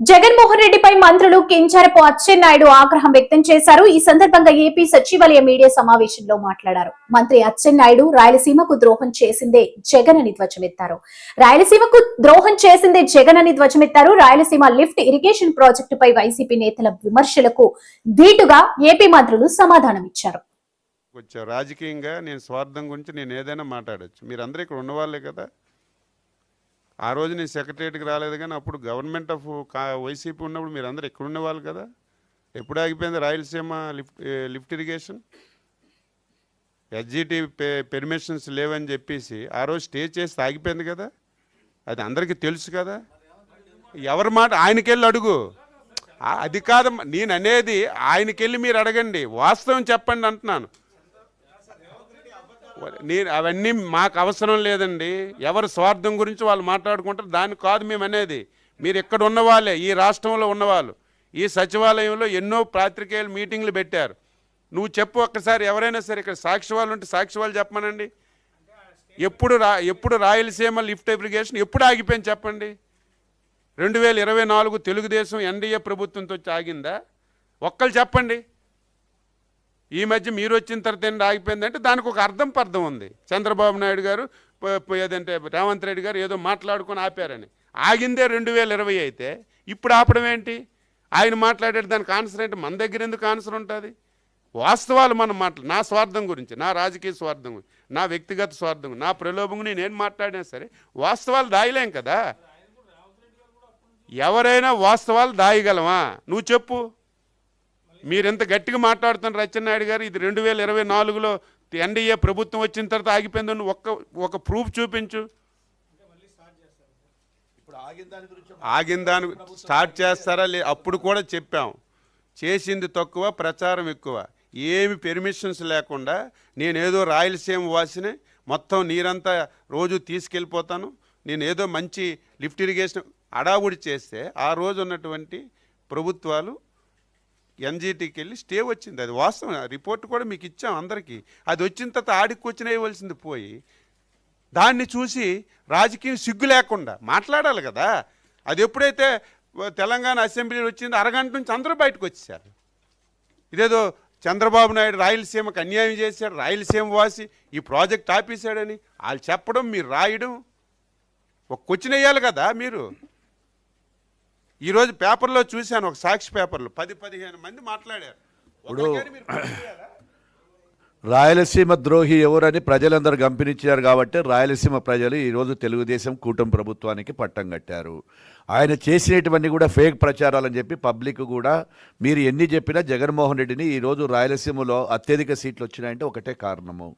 జగన్మోహన్ రెడ్డిపై మంత్రులు కించరపు అచ్చెన్నాయుడు ఆగ్రహం వ్యక్తం చేశారు. ఈ సందర్భంగా ఏపీ సచివాలయ మీడియా సమావేశంలో మాట్లాడారు. మంత్రి అచ్చెన్నాయుడు రాయలసీమకు ద్రోహం చేసిందే జగన్ అని ధ్వజమెత్తారు. రాయలసీమకు ద్రోహం చేసిందే జగన్ అని ధ్వజమెత్తారు. రాయలసీమ లిఫ్ట్ ఇరిగేషన్ ప్రాజెక్టుపై వైసీపీ నేతల విమర్శలకు ధీటుగా ఏపీ మంత్రులు సమాధానం ఇచ్చారు రాజకీయంగా నేను స్వార్థం గురించి నేను ఏదైనా మాట్లాడచ్చు. మీరందరూ ఇక్కడ ఉన్నవాళ్ళే కదా. ఆ రోజు నేను సెక్రటరియట్కి రాలేదు కానీ అప్పుడు గవర్నమెంట్ ఆఫ్ వైసీపీ ఉన్నప్పుడు మీరు అందరు ఇక్కడ వాళ్ళు కదా. ఎప్పుడు ఆగిపోయింది Rayalaseema lift lift irrigation? SGT పె పెర్మిషన్స్ లేవని చెప్పేసి ఆ రోజు స్టే చేసి ఆగిపోయింది కదా. అది అందరికీ తెలుసు కదా. ఎవరి మాట ఆయనకెళ్ళి అడుగు. అది కాదమ్మా నేను అనేది ఆయనకెళ్ళి మీరు అడగండి. వాస్తవం చెప్పండి అంటున్నాను. నేను అవన్నీ మాకు అవసరం లేదండి. ఎవరు స్వార్థం గురించి వాళ్ళు మాట్లాడుకుంటారు దాన్ని కాదు మేము అనేది మీరు ఇక్కడ ఉన్నవాళ్ళే ఈ రాష్ట్రంలో ఉన్నవాళ్ళు. ఈ సచివాలయంలో ఎన్నో పాత్రికేయులు మీటింగ్లు పెట్టారు. నువ్వు చెప్పు ఒక్కసారి ఎవరైనా సరే ఇక్కడ సాక్షి వాళ్ళు ఉంటే సాక్షి వాళ్ళు చెప్పమనండి. ఎప్పుడు రా ఎప్పుడు రాయలసీమ లిఫ్ట్ అప్లికేషన్ ఎప్పుడు ఆగిపోయింది చెప్పండి. రెండు వేల ఇరవై నాలుగు తెలుగుదేశం ఎన్డీఏ ప్రభుత్వంతో ఆగిందా? ఒక్కళ్ళు చెప్పండి. ఈ మధ్య మీరు వచ్చిన తర్వాత ఏంటి ఆగిపోయిందంటే దానికి ఒక అర్థం పర్థం ఉంది. చంద్రబాబు నాయుడు గారు ఏదంటే రేవంత్ రెడ్డి గారు ఏదో మాట్లాడుకొని ఆపారని. ఆగిందే రెండు వేల ఇరవై అయితే ఇప్పుడు ఆపడం ఏంటి? ఆయన మాట్లాడేది దానికి ఆన్సర్ ఏంటి? మన దగ్గర ఎందుకు ఆన్సర్ ఉంటుంది? వాస్తవాలు మనం మాట్లా నా స్వార్థం గురించి నా రాజకీయ స్వార్థం గురించి నా వ్యక్తిగత స్వార్థం నా ప్రలోభం నేను మాట్లాడినా సరే వాస్తవాలు దాయలేం కదా? ఎవరైనా వాస్తవాలు దాయగలమా? నువ్వు చెప్పు. మీరు ఎంత గట్టిగా మాట్లాడుతున్నారు అచ్చెన్నాయుడు గారు? ఇది రెండు వేల ఇరవై నాలుగులో ఎన్డీఏ ప్రభుత్వం వచ్చిన తర్వాత ఆగిపోయిందని ఒక్క ఒక ప్రూఫ్ చూపించు. ఆగిన దాని స్టార్ట్ చేస్తారా? లే అప్పుడు కూడా చెప్పాం. చేసింది తక్కువ ప్రచారం ఎక్కువ. ఏమి పెర్మిషన్స్ లేకుండా నేనేదో రాయలసీమ వాసిని మొత్తం నీరంతా రోజు తీసుకెళ్ళిపోతాను. నేను ఏదో మంచి లిఫ్ట్ ఇరిగేషన్ అడావుడి చేస్తే ఆ రోజు ఉన్నటువంటి ప్రభుత్వాలు ఎన్జీటీకి వెళ్ళి స్టే వచ్చింది. అది వాస్తవం. రిపోర్ట్ కూడా మీకు ఇచ్చాం అందరికీ. అది వచ్చిన తర్వాత ఆడికి వచ్చిన ఇవ్వాల్సింది పోయి దాన్ని చూసి రాజకీయం సిగ్గు లేకుండా మాట్లాడాలి కదా. అది ఎప్పుడైతే తెలంగాణ అసెంబ్లీ వచ్చిందో అరగంట నుంచి అందరూ బయటకు వచ్చేసారు ఇదేదో చంద్రబాబు నాయుడు రాయలసీమకు అన్యాయం చేశాడు రాయలసీమ వాసి ఈ ప్రాజెక్ట్ ఆపేశాడని వాళ్ళు చెప్పడం మీరు రాయడం ఒక క్వశ్చన్ వేయాలి కదా మీరు. ఈరోజు పేపర్లో చూశాను ఒక సాక్షి పేపర్లో. పది పదిహేను మంది మాట్లాడారు. వేయాలా? రాయలసీమ ద్రోహి ఎవరని ప్రజలందరూ గంపినిచ్చారు కాబట్టి రాయలసీమ ప్రజలు ఈరోజు తెలుగుదేశం కూటమి ప్రభుత్వానికి పట్టం కట్టారు. ఆయన చేసినటువంటి కూడా ఫేక్ ప్రచారాలని చెప్పి పబ్లిక్ కూడా మీరు ఎన్ని చెప్పినా జగన్మోహన్ రెడ్డిని ఈరోజు రాయలసీమలో అత్యధిక సీట్లు వచ్చినాయంటే ఒకటే కారణము.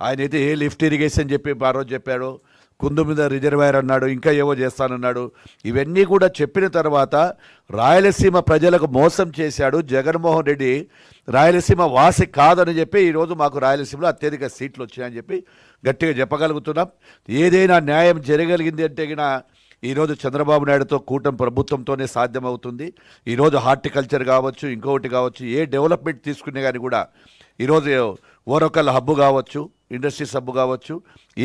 ఆయన అయితే ఏ లిఫ్ట్ ఇరిగేషన్ చెప్పి ఆ రోజు చెప్పాడు కుందు మీద రిజర్వాయర్ అన్నాడు ఇంకా ఏవో చేస్తానన్నాడు. ఇవన్నీ కూడా చెప్పిన తర్వాత రాయలసీమ ప్రజలకు మోసం చేశాడు జగన్మోహన్ రెడ్డి. రాయలసీమ వాసి కాదని చెప్పి ఈరోజు మాకు రాయలసీమలో అత్యధిక సీట్లు వచ్చాయని చెప్పి గట్టిగా చెప్పగలుగుతున్నాం. ఏదైనా న్యాయం జరగలిగింది అంటే గిన ఈరోజు చంద్రబాబు నాయుడుతో కూటమి ప్రభుత్వంతోనే సాధ్యమవుతుంది. ఈరోజు హార్టికల్చర్ కావచ్చు ఇంకొకటి కావచ్చు ఏ డెవలప్మెంట్ తీసుకునే కానీ కూడా ఈరోజు ఓరొకళ్ళ హబ్బు కావచ్చు. ఇండస్ట్రీస్ సబ్బు కావచ్చు.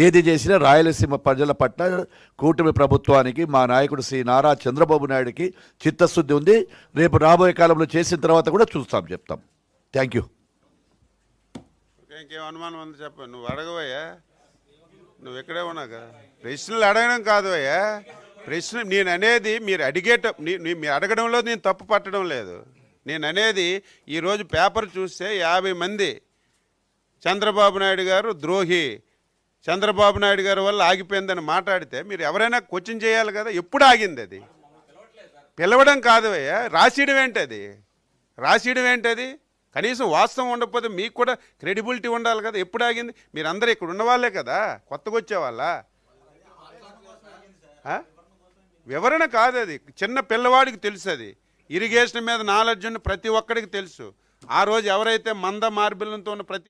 ఏది చేసినా రాయలసీమ ప్రజల పట్ల కూటమి ప్రభుత్వానికి మా నాయకుడు శ్రీ నారా చంద్రబాబు నాయుడుకి చిత్తశుద్ధి ఉంది. రేపు రాబోయే కాలంలో చేసిన తర్వాత కూడా చూస్తాం చెప్తాం. థ్యాంక్ యూ ఇంకేం అనుమానం ఉంది చెప్ప. నువ్వు అడగవయ్యా. నువ్వు ఎక్కడే ఉన్నాక ప్రశ్నలు అడగడం కాదు అయ్యా. ప్రశ్న నేను అనేది మీరు అడిగేట మీరు అడగడంలో నేను తప్పు పట్టడం లేదు. నేను అనేది ఈరోజు పేపర్ చూస్తే యాభై మంది చంద్రబాబు నాయుడు గారు ద్రోహి. చంద్రబాబు నాయుడు గారి వల్ల ఆగిపోయిందని మాట్లాడితే మీరు ఎవరైనా క్వశ్చన్ చేయాలి కదా? ఎప్పుడు ఆగింది అది? పిలవడం కాదు అయ్యా. రాసియడం ఏంటి అది రాసియడం అది కనీసం వాస్తవం ఉండకపోతే మీకు కూడా క్రెడిబిలిటీ ఉండాలి కదా. ఎప్పుడు ఆగింది? మీరు అందరూ ఇక్కడ ఉన్నవాళ్ళే కదా? కొత్తగా వచ్చేవాళ్ళ? వివరణ కాదు అది. చిన్న పిల్లవాడికి తెలుసు అది. ఇరిగేషన్ మీద నాలెడ్జ్ ఉన్న ప్రతి ఒక్కడికి తెలుసు. ఆ రోజు ఎవరైతే మంద మార్బిలంతో ఉన్న ప్రతి